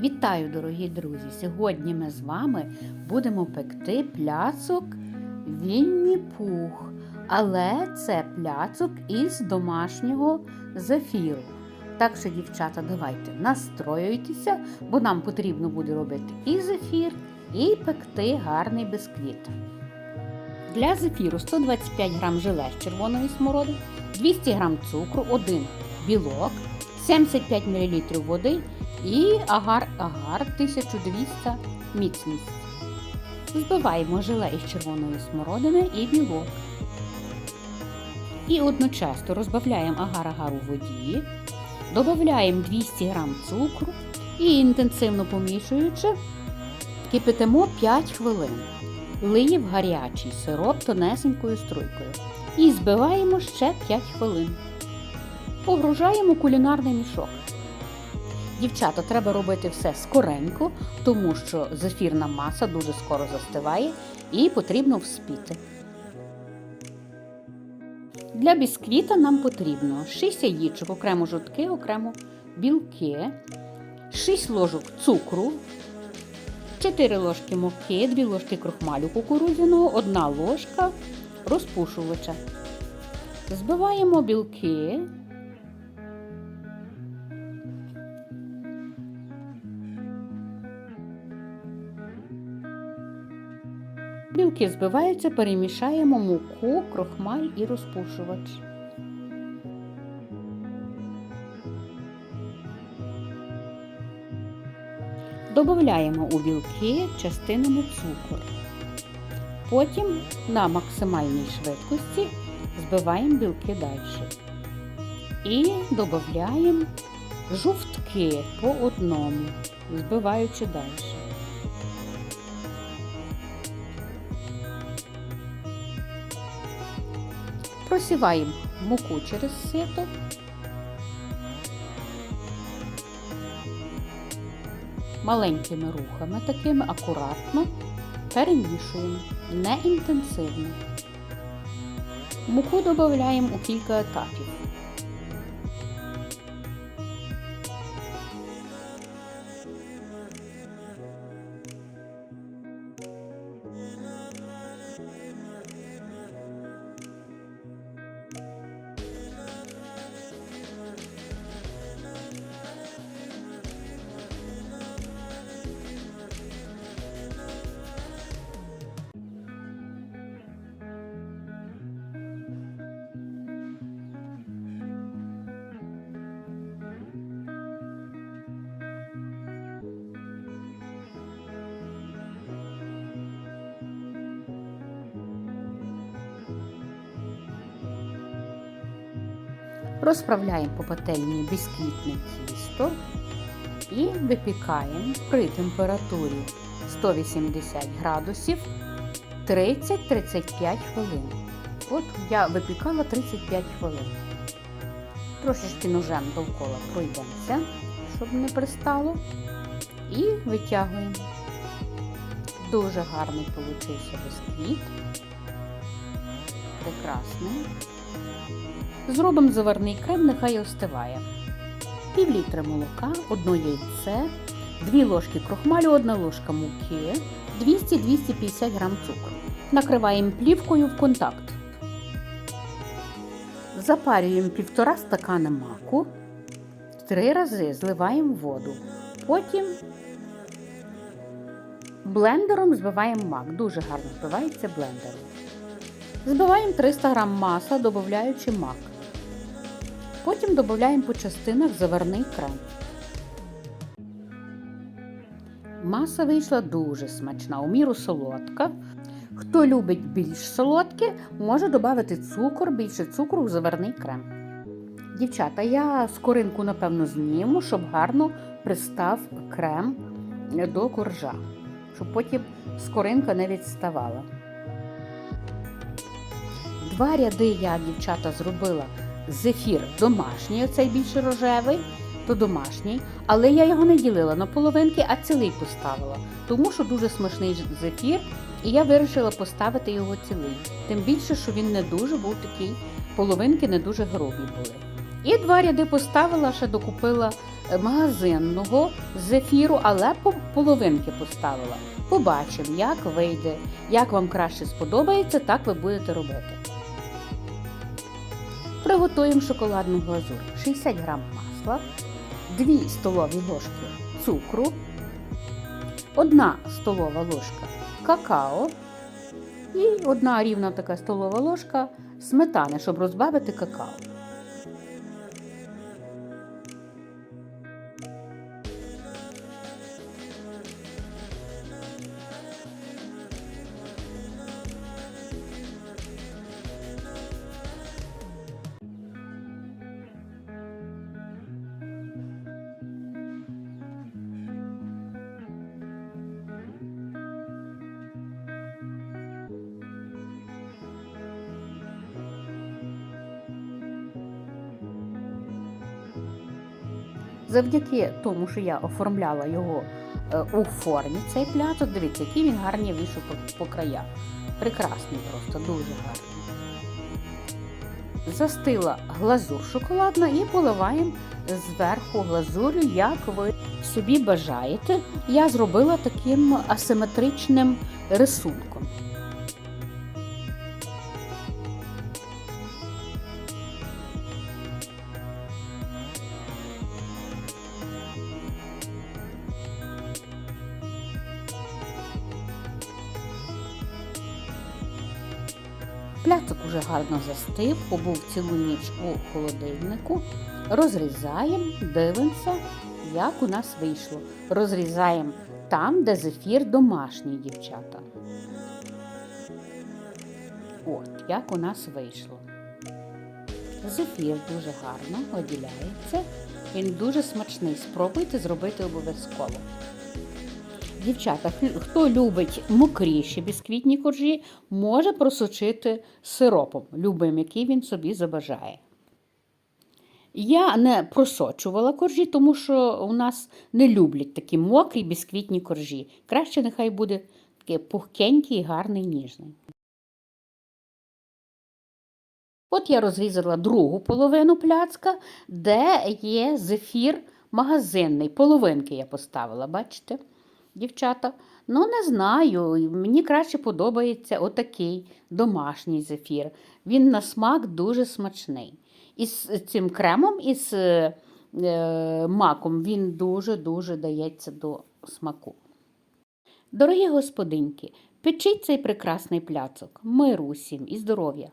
Вітаю, дорогі друзі! Сьогодні ми з вами будемо пекти пляцок Вінні Пух. Але це пляцок із домашнього зефіру. Так що, дівчата, давайте настроюйтеся, бо нам потрібно буде робити і зефір, і пекти гарний бисквіт. Для зефіру 125 г желе з червоної смороди, 200 г цукру, 1 білок, 75 мл води і агар-агар 1200 міцність. Збиваємо желе із червоної смородини і білок. І одночасно розбавляємо агар-агар у воді, додаємо 200 г цукру і інтенсивно помішуючи, кипятимо 5 хвилин. Лиє в гарячий сироп тонесенькою струйкою. І збиваємо ще 5 хвилин. Погружаємо кулінарний мішок. Дівчата, треба робити все скоренько, тому що зефірна маса дуже скоро застиває і потрібно вспіти. Для бісквіта нам потрібно 6 яєчок, окремо жовтки, окремо білки, 6 ложок цукру, 4 ложки муки, 2 ложки крохмалю кукурудзяного, 1 ложка розпушувача. Збиваємо білки. Білки збиваються, перемішаємо муку, крохмаль і розпушувач. Додаємо у білки частинами цукор. Потім на максимальній швидкості збиваємо білки далі. І додаємо жовтки по одному, збиваючи далі. Просіваємо муку через сито. Маленькими рухами, такими акуратно перемішуємо, не інтенсивно. Муку додаємо у кілька етапів. Розправляємо по пательні бісквітне тісто і випікаємо при температурі 180 градусів 30-35 хвилин. От я випікала 35 хвилин. Трошечки ножем довкола пройдемося, щоб не пристало. І витягуємо. Дуже гарний получився бісквіт. Прекрасний. Зробимо заварний крем, нехай остиває. Пів літра молока, одно яйце, 2 ложки крохмалю, 1 ложка муки, 200-250 г цукру. Накриваємо плівкою в контакт. Запарюємо півтора стакана маку, три рази зливаємо воду. Потім блендером збиваємо мак. Дуже гарно збивається блендером. Збиваємо 300 г масла, додаючи мак. Потім додаємо по частинах заварний крем. Маса вийшла дуже смачна, у міру солодка. Хто любить більш солодке, може додати цукор, більше цукру в заварний крем. Дівчата, я скоринку, напевно, зніму, щоб гарно пристав крем до коржа, щоб потім скоринка не відставала. Два ряди я, дівчата, зробила зефір домашній, оцей більш рожевий, то домашній, але я його не ділила на половинки, а цілий поставила, тому що дуже смачний зефір, і я вирішила поставити його цілий. Тим більше, що він не дуже був такий, половинки не дуже грубі були. І два ряди поставила, ще докупила е, магазинного зефіру, але по половинки поставила. Побачимо, як вийде, як вам краще сподобається, так ви будете робити. Приготуємо шоколадну глазур. 60 грам масла, 2 столові ложки цукру, 1 столова ложка какао і 1 рівна така столова ложка сметани, щоб розбавити какао. Завдяки тому, що я оформляла його е, у формі, цей пляцок, дивіться, який він гарний вийшов по, по краях. Прекрасний просто, дуже гарний. Застила глазур шоколадна і поливаємо зверху глазурю, як ви собі бажаєте. Я зробила таким асиметричним рисунком. Пляцок уже гарно застив, побув цілу ніч у холодильнику. Розрізаємо, дивимося, як у нас вийшло. Розрізаємо там, де зефір домашній, дівчата. От, як у нас вийшло. Зефір дуже гарно виділяється. Він дуже смачний. Спробуйте зробити обов'язково. Дівчата, хто любить мокріші бісквітні коржі, може просочити сиропом, любим, який він собі забажає. Я не просочувала коржі, тому що у нас не люблять такі мокрі бісквітні коржі. Краще нехай буде такий пухкенький, гарний, ніжний. От я розрізала другу половину пляцка, де є зефір магазинний. Половинки я поставила, бачите? Дівчата. Ну, не знаю. Мені краще подобається отакий домашній зефір. Він на смак дуже смачний. І з цим кремом, і з е, маком він дуже-дуже дається до смаку. Дорогі господинки, печіть цей прекрасний пляцок, миру усім і здоров'я!